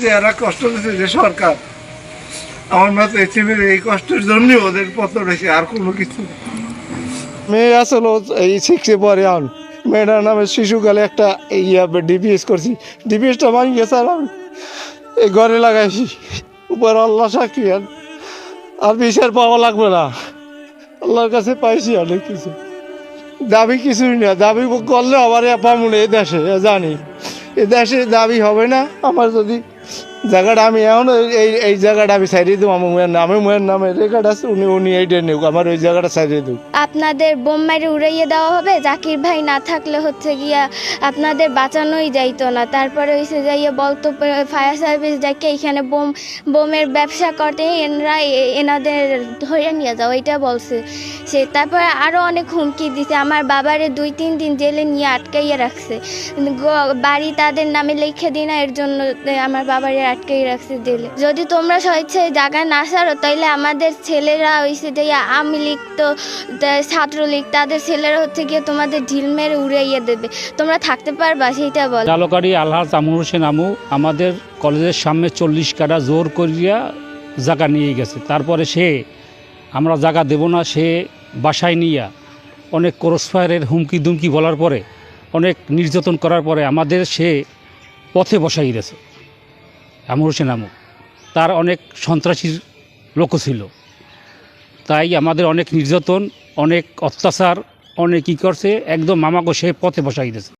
যে এরা কষ্ট দিচ্ছে যে সরকার। আমার মতে ছেলের এই কষ্টের জন্য ওদের পত্র রেখে আর কোনো কিছু মেয়ে আসলো এই শিখছে পরে আন। মেয়েটার নামে শিশুকালে একটা ইয়া ডিপিএস করছি। ডিপিএসটা মানি গেছে আর আমি এই ঘরে লাগাইছি। উপর আল্লাহ সাক্ষী, আর আর বিচার পাওয়া লাগবে না। আল্লাহর কাছে পাইছি অনেক কিছু। দাবি কিছুই না, দাবি করলে আবার পাবো না এ দেশে জানি। এ দেশে দাবি হবে না, আমার যদি জায়গাটা আমি এখন এই এই জায়গাটা আমি সাইডে দেবো, আমার মেয়ের নামে মেয়ের নামে রেকর্ড আছে, উনি উনি এইটা নেব আমার ওই জায়গাটা সাইডে দেবো। আপনাদের বোম মারি উড়াইয়ে দেওয়া হবে, জাকির ভাই না থাকলে হচ্ছে গিয়া আপনাদের বাঁচানোই যাইতো না। তারপরে হয়েছে যাইয়ে বলতো ফায়ার সার্ভিস দেখে এখানে বোম, বোমের ব্যবসা করতে এনরা এনাদের ধরে নিয়ে যাও এটা বলছে। সে তারপরে আরও অনেক হুমকি দিছে। আমার বাবারে দুই, তিন দিন জেলে নিয়ে আটকাইয়া রাখছে। বাড়ি তাদের নামে লিখে দিই না, এর জন্য আমার বাবারে আটকাই রাখছে জেলে। যদি তোমরা স্বেচ্ছায় জায়গা না সারো তাইলে আমাদের ছেলেরা হয়েছে যে আমি লীগ তো, তা- ছাত্রলীগ, তাদের ছেলেরা হচ্ছে গিয়ে তোমাদের ঢিল মেরে উড়াইয়ে দেবে। তোমরা থাকতে পারবা, সেইটা বল। জালকারি, আলহাজ আমর হোসেন আমু, আমাদের কলেজের সামনে চল্লিশ কাটা জোর করিয়া জায়গা নিয়ে গেছে। তারপরে সে আমরা জায়গা দেব না, সে বাসায় নিয়া অনেক ক্রসফায়ারের হুমকি দুমকি বলার পরে, অনেক নির্যাতন করার পরে আমাদের সে পথে বসাই গেছে আমর হোসেন আমু, তার অনেক সন্ত্রাসীর লোক ছিল। তাই আমাদের অনেক নির্যাতন, অনেক অত্যাচার, অনেক কী করছে, একদম মামাকে সে পথে বসাই দিয়েছে।